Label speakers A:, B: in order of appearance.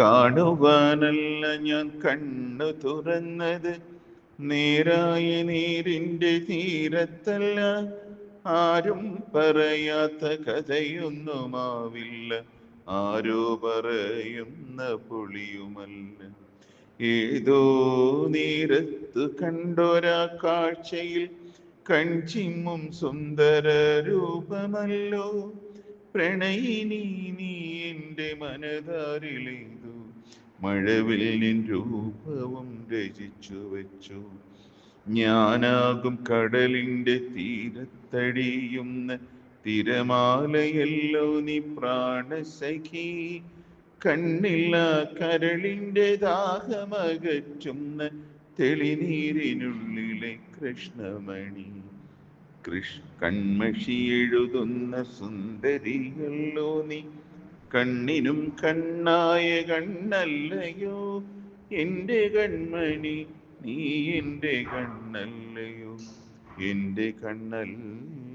A: കാണുവാനല്ല ഞാൻ കണ്ണു തുറന്നത്. നേരായ നീരിന്റെ തീരത്തല്ല ആരും പറയാത്ത കഥയൊന്നുമാവില്ല. ആരോ പറയുന്ന പുളിയുമല്ല. ഏതോ നീരത്ത് കണ്ടൊരാ കാഴ്ചയിൽ കൺചിമ്മും സുന്ദര രൂപമല്ലോ. പ്രണയിനി നീ എന്റെ മനതാരിലേതു മഴവിൽ നിൻ രൂപവും രചിച്ചു വെച്ചു. ഞാനാകും കടലിന്റെ തീരത്തടിയുന്ന തിരമാലയല്ലോ നീ പ്രാണസഖി കണ്ണില്ല കരളിന്റെ ദാഹമകറ്റുന്ന തെളിനീരിനുള്ളിലെ കൃഷ്ണമണി. കൃഷ് കൺമഷി എഴുതുന്ന സുന്ദരിയല്ലോ നീ കണ്ണിനും കണ്ണായ കണ്ണല്ലയോ? എന്റെ കൺമണി നീ എന്റെ കണ്ണല്ലയോ? എന്റെ കണ്ണല്ലയോ